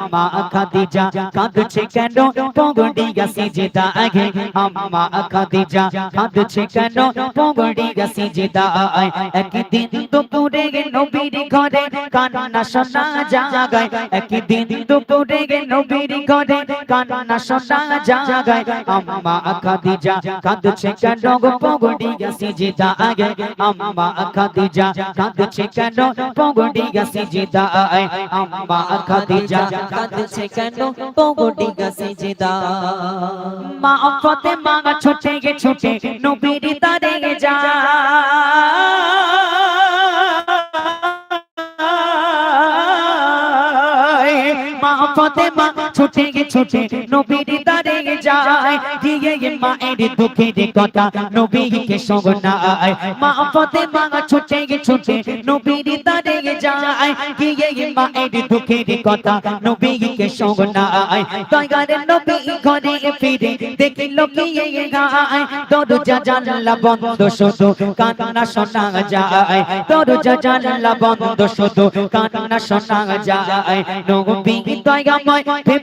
আম্মা খাদিজা কাঁদছে কেন পগড়ি গেছে যেটা আগে আম্মা খাদিজা কাঁদছে কেন পগড়ি গেছে যেটা একদিন দুপুরে নবীর ঘরে কান্না শোনা জাগায় একদিন দুপুরে নবীর ঘরে কান্না শোনা জাগায় আম্মা খাদিজা কাঁদছে কেন পগড়ি গেছে যেটা আগে আম্মা খাদিজা কাঁদছে কেন পগড়ি গেছে যেটা আম্মা খাদিজা কাঁদছে কেন? পগড়ি গাছে যেদা মা অপতে মা ছোটে গে ছোটে নবীর তারে যা। মা অপতে মা ছোটে ছোটে নবীর তারে যায়। গিয়ে মায়ের দুঃখের কথা নবীকে শোনায়। মা ফতে মা ছোটে ছোটে নবীর তারে যায়। গিয়ে মায়ের দুঃখের কথা নবীকে শোনায়। দয়ার নবী ঘরে ফিরে দেখিল কি গায়। দরজা জানলা বন্ধ শুধু কান্না শোনা যায়। দরজা জানলা বন্ধ শুধু কান্না শোনা যায়। নবী দয়াময়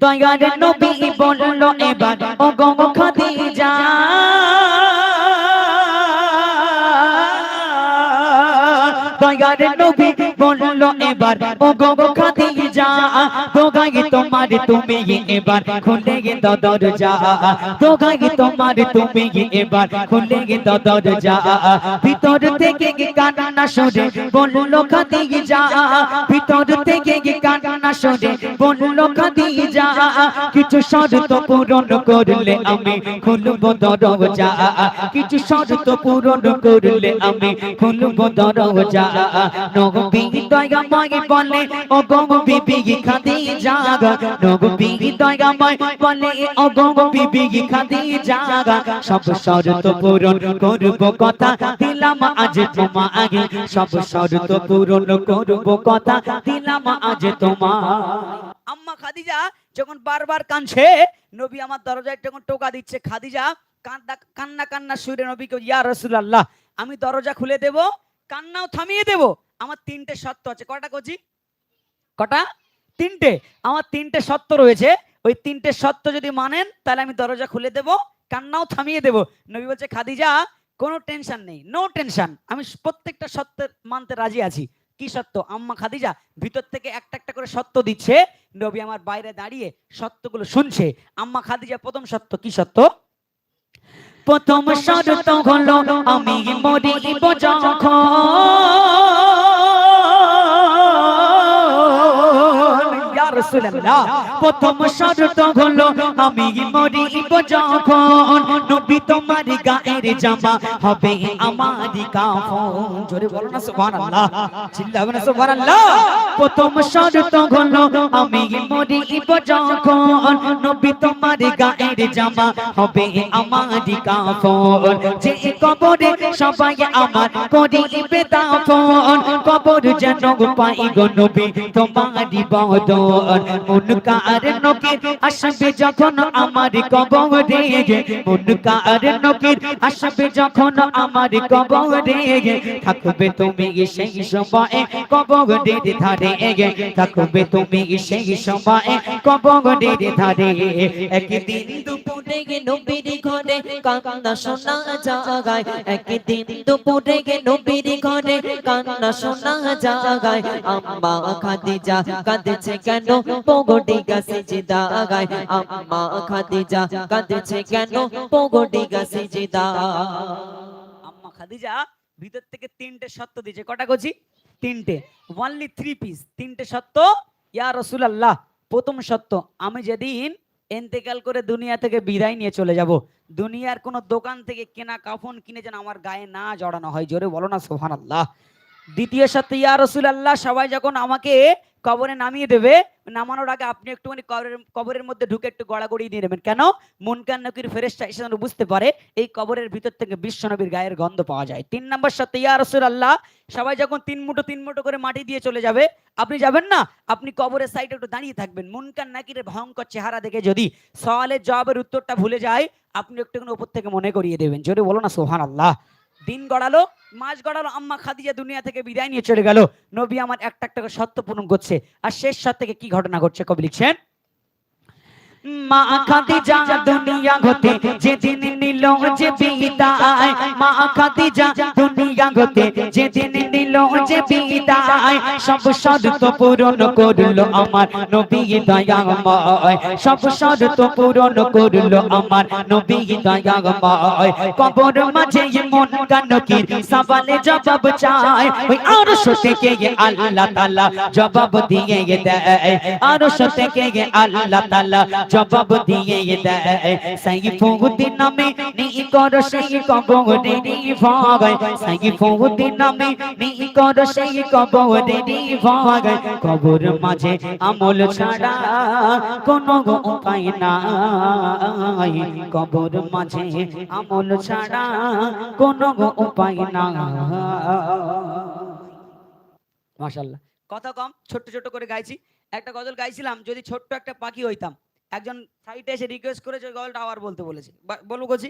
দয়ার নবী বলল এবার ও গো খাদিজা এবার ও গো গো খাদিজা দোগাই তোমার তুমি এবার খুলে গে দরজা। দোগাই তোমার তুমি এবার খুলে গে দরজা। ভিতর থেকে গে কান্না শুনে বলল খাদিজা ভিতর থেকে গে কান্না শুনে বলল খাদিজা কিছু শর্ত পূরণ করলে আমি খুলব দরজা। কিছু শর্ত পূরণ করলে আমি খুলব দরজা। নবী দয়াময় বলে ও বিবি নবী দয়াময় বলে ও বিবি খাদিজা সব শর্ত পূরণ করব কথা দিলাম আজ তোমা আগে। সব পূরণ করব কথা দিলাম আজ তোমা আম্মা খাদিজা যখন বারবার কাঁদছে, নবী আমার দরজায় যখন টোকা দিচ্ছে, খাদিজা কান্না কান্না কান্না সুরে নবীকে, ইয়া রসুলাল্লাহ, আমি দরজা খুলে দেব, কান্নাও থামিয়ে দেব। আমার তিনটে সত্য আছে। কটা কচি কটা? তিনটে। আমার তিনটে সত্য রয়েছে। ওই তিনটে সত্য যদি মানেন, তাহলে আমি দরজা খুলে দেব, কান্নাও থামিয়ে দেব। নবী বলছে, খাদিজা, কোনো টেনশন নেই নো টেনশন আমি প্রত্যেকটা সত্যের মানতে রাজি আছি। কি সত্য? আম্মা খাদিজা ভিতর থেকে একটা একটা করে সত্য দিচ্ছে। নবী আমার বাইরে দাঁড়িয়ে সত্যগুলো শুনছে। আম্মা খাদিজা প্রথম সত্য, কি সত্য? প্রথম শর্ত হলো আমি মরিব যখন। রাসূলুল্লাহ, প্রথম শর্ত হলো আমি মরিব যখন নবী তোমার গায়ের জামা হবে আমার কাফন। জোরে বলো না, সুবহানাল্লাহ। চিল্লাবে না, সুবহানাল্লাহ। প্রথম শর্ত হলো আমি মরিব যখন নবী তোমার গায়ের জামা হবে আমার কাফন। যে কবরে সবাই আমার করিবে দাফন কবর যেন পাই নবী তোমারই বদন। মুনকার নকির আসবে যখন আমার কবরে মুনকার নকির আসবে যখন আমার কবরে থাকবে তুমি সেই সময়ে কবরের ধারে। থাকবে তুমি সেই সময়ে কবরের ধারে। একদিন দুপুরে নবীর ঘরে কান্না শোনা জাগায়। একদিন দুপুরে নবীর ঘরে কান্না শোনা জাগায়। আম্মা খাদিজা কাঁদছে কেন? গাছে আম্মা খাদিজা কেন গাছে আম্মা খাদিজা, ভিতর থেকে তিনটে সত্য দিয়েছে। কটা তিনটে। ওনলি থ্রি পিস তিনটে সত্য ইয়া রসুলাল্লাহ, প্রথম সত্য আমি যেদিন এন্তেকাল করে দুনিয়া থেকে বিদায় নিয়ে চলে যাব, দুনিয়ার কোনো দোকান থেকে কেনা কাফন কিনে যেন আমার গায়ে না জড়ানো হয়। জোরে বলো না সোহান আল্লাহ দ্বিতীয় সত্য ইয়া রসুলাল্লাহ, সবাই যখন আমাকে কবরে নামিয়ে দেবে, নামানোর আগে আপনি একটুখানি কবরের কবরের মধ্যে ঢুকে একটু গড়াগড়ি দিয়ে নেবেন। কেন? মুনকান নকির ফেরেশতা এসে বুঝতে পারে, এই কবরের ভিতর থেকে বিশ্বনবীর গায়ের গন্ধ পাওয়া যায়। তিন নম্বর সত্যি ইয়া রসুল আল্লাহ সবাই যখন তিন মুঠো তিন মুঠো করে মাটি দিয়ে চলে যাবে, আপনি যাবেন না? আপনি কবরের সাইডে একটু দাঁড়িয়ে থাকবেন। মুনকান নাকিরের ভয়ঙ্কর চেহারা দেখে যদি সওয়ালের জবাবের উত্তরটা ভুলে যায়, আপনি একটুখানি উপর থেকে মনে করিয়ে দেবেন। যদি বলো না সোহান আল্লাহ দিন গড়ালো, মাস গড়ালো, আম্মা খাদিজা দুনিয়া থেকে বিদায় নিয়ে চলে গেল। নবী আমার একটা একটা সত্য পূরণ করছে। আর শেষ সব থেকে কি ঘটনা ঘটছে কবি লিখছেন? মা খাদিজা দুনিয়া হতে যেদিন নিল যে বিদায় মা খাদিজা দুনিয়া হতে যেদিন নিল যে বিদায় সব শর্ত পূরণ করল আমার নবী দয়াময় সব শর্ত পূরণ করল আমার নবী দয়াময় কবর মাঝে মন কানকির সওয়ালে জবাব চায় ওই আরশ থেকে আল্লাহ তাআলা জবাব দিয়ে দেয় আরশ থেকে আল্লাহ তাআলা জবাব দিয়ে দেয় সাইফুদ্দিন নামে কবরে মাঝে আমল ছাড়া উপায় নাই কবর মাঝে আমল ছাড়া উপায় কথা কম, ছোট্ট ছোট্ট করে গাইছি। একটা গজল গাইছিলাম, যদি ছোট্ট একটা পাখি হইতাম, একজন সাইডে এসে রিকোয়েস্ট করেছে, গজলটা আবার বলতে বলেছে। বলব গছি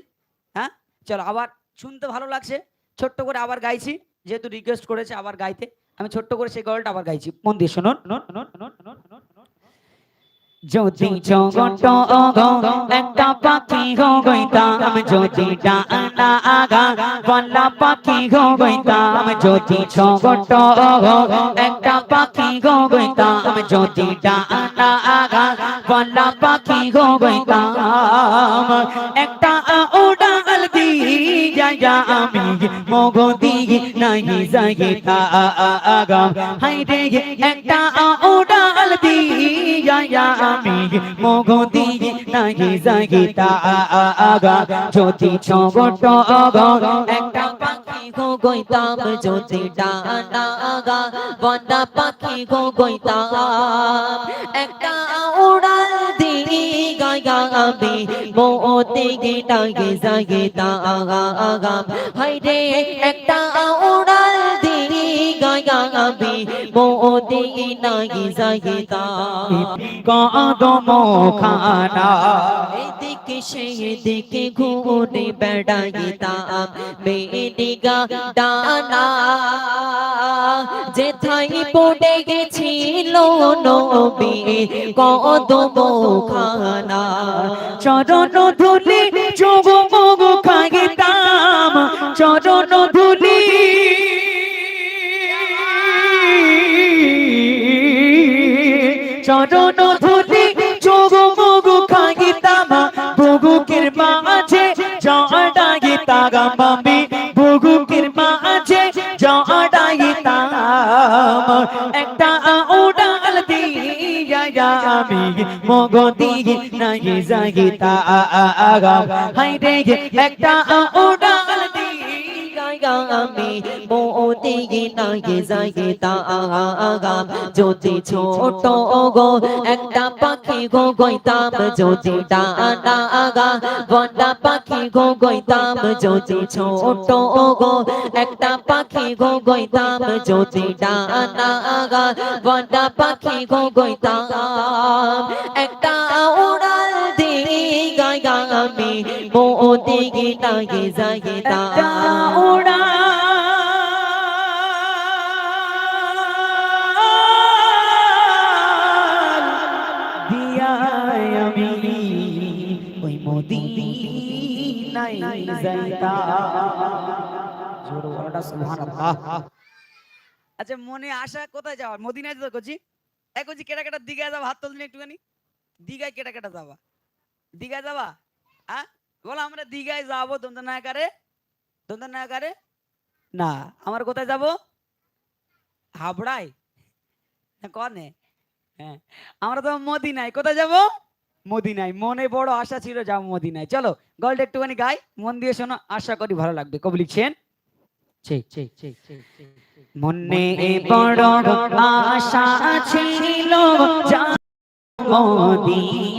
হ্যাঁ? চলো, আবার শুনতে ভালো লাগছে। ছোট্ট করে আবার গাইছি। যেহেতু রিকোয়েস্ট করেছে আবার গাইতে। আমি ছোট্ট করে সেই গজলটা আবার গাইছি। মন দিয়ে শুনুন। যদি জগত একটা পাখি হো গইতাম যদি ডানা আগা বল্লা পাখি হো গইতাম যদি জগত একটা পাখি হো গইতাম যদি ডানা আগা বল্লা পাখি হো গইতাম, একটা উড়াল দিয়া আমি মগ দিই নাই যাইতা আগা হাই রে, একটা উড়াল দিয়া আমি মগ দিই নাই যাইতা আগা যদি ছোট একটা পাখি গো গইতাম, যদি ডানা আগা বন্দা পাখি গো গইতাম, একটা উড়াল দিই গায়া আমি মোতে গিটাগে জাগে তা আগা আগা হাই রে একটা উড়াল দিই গায়া আমি মোতে গিটাগে জাগে তা কদম খানা এদিকে সেদিকে ঘুরে বেড়াইতাম বেডিগা ডানা পড়ে গেছিল নবী কদম খানা চরণ ধুলি খাইতাম চরণ ধুলি চরণ ধুলি খাইতাম বুগুকের মাঝে বুগু আমি আছে মাঝে জড়াইতাম একটা উড়াল দিয়া আমি মগ দিয়ে নাই জাগিতা আগাম হাই রে, একটা উড়াল আমি মোতে নাগে জাগে তা আগাম যদি ছোট গো একটা পাখি গো গইতাম যদি ডানা আগা বন্ডা পাখি গো গইতাম যদি ছোট গো একটা পাখি গো গইতাম যদি ডানা আগা বন্ডা পাখি গো গইতাম একটা উড়াল গায়া আমি মোতে নাগে জাগে তা একটা উড়াল দিয়া আমি ওই মদিনায় যাইতা জোরে বলাটা সুবহানাল্লাহ আচ্ছা মনে আশা কোথায় যাওয়ার? মদিনায় তো কচি এ কচি কেটা কেটা দিঘায় যাবা, হাত তুলদিন একটুখানি। দিঘায় কেটা কেটা যাবা। দিঘায় যাবা? হ্যাঁ বলো আমরা দিঘায় যাব তোমরা নায়কারে না আমার কোথায় যাব? হাবড়ায়? কনে? হ্যাঁ আমরা তো মদিনায় কোথায় যাব? মদিনায় মনে বড় আশা ছিল যাব মদিনায়। চলো গল্পটা একটুখানি গাই মন দিয়ে শোনো আশা করি ভালো লাগবে। কবি লিখছেন? মনে বড় আশা ছিল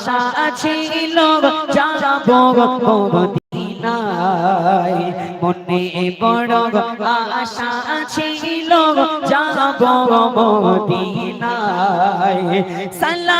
আশা ছিল মনে বড় আশা ছিল যাব মদিনায়। সালাম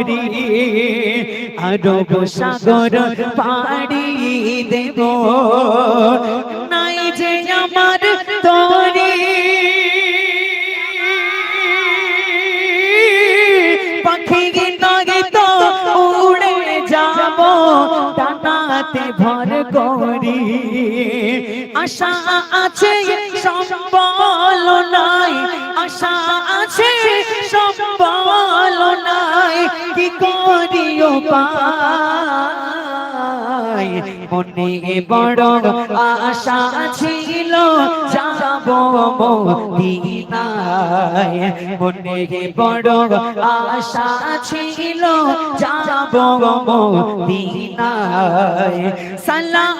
করি আরব সাগর পাড়ি দেব। নাই যে আমার তরি। পাখি নগে তো উড়ে যাব ডানাতে ভর করি। আশা আছে সম্বল নাই, আশা আছে সম্বল কি করিও পাই, মনে বড় আশা ছিল, যাব মদিনায়। মনে বড় আশা ছিল, যাব মদিনায়। সালাম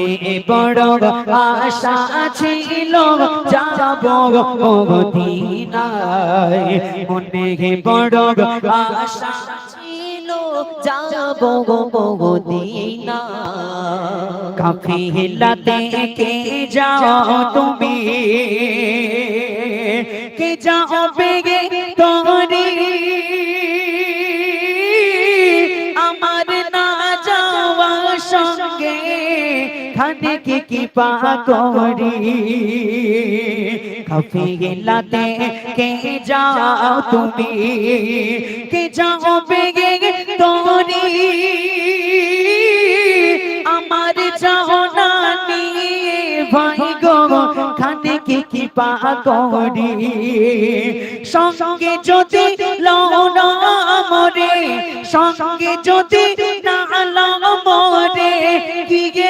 মনে বড় আশা ছিল, যাব মদিনায় মনে বড় আশা ছিল, যাব মদিনা কাফিলাতে কে যাও তুমি? কে যাও বেগে কি কি পা করি কাফিলাতে কে যাও তুমি? কে যাও বেগে তোরি আমার চাহনা নিয়ে ভাই গো, খানে কি কি পা করি? সঙ্গে যদি লওনা মরে, সঙ্গে যদি না মরে, কি গে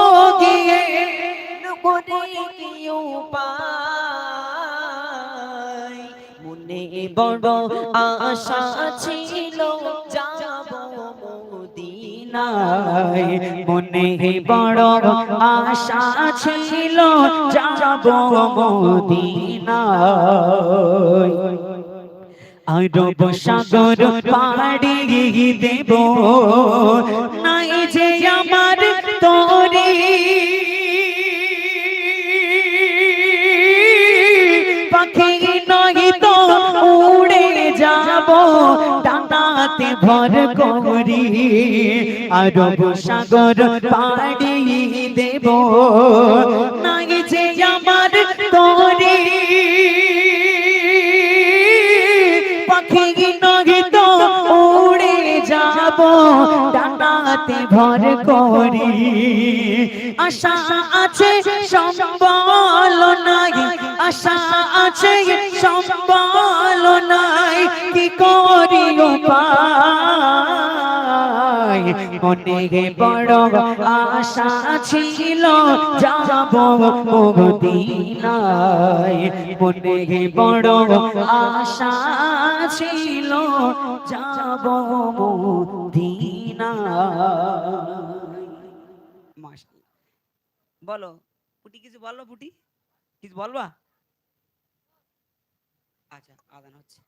বড় আশা ছিল যাব মদিনা নাই মনে বড় আশা ছিল, যাব মদিনায়। আরব সাগর পাড়ি দেব, নাই যে আমার তরি। পাখি নয় তো ডানাতে ভর করি আরব সাগর পাড়ি দেব। নাই যে আমার তরি। ডানাতে ভর করি। আশা আছে, সম্বল নাই। আশা আছে, সম্বল নাই। কি করি উপায় মনে বড় আশা ছিল, যাব মদিনায় মনে বড় আশা ছিল, যাব মদিনায় মাশাআল্লাহ। বলো পুটি কিছু বলো পুটি? কিছু বলবা? আচ্ছা আদান হচ্ছে।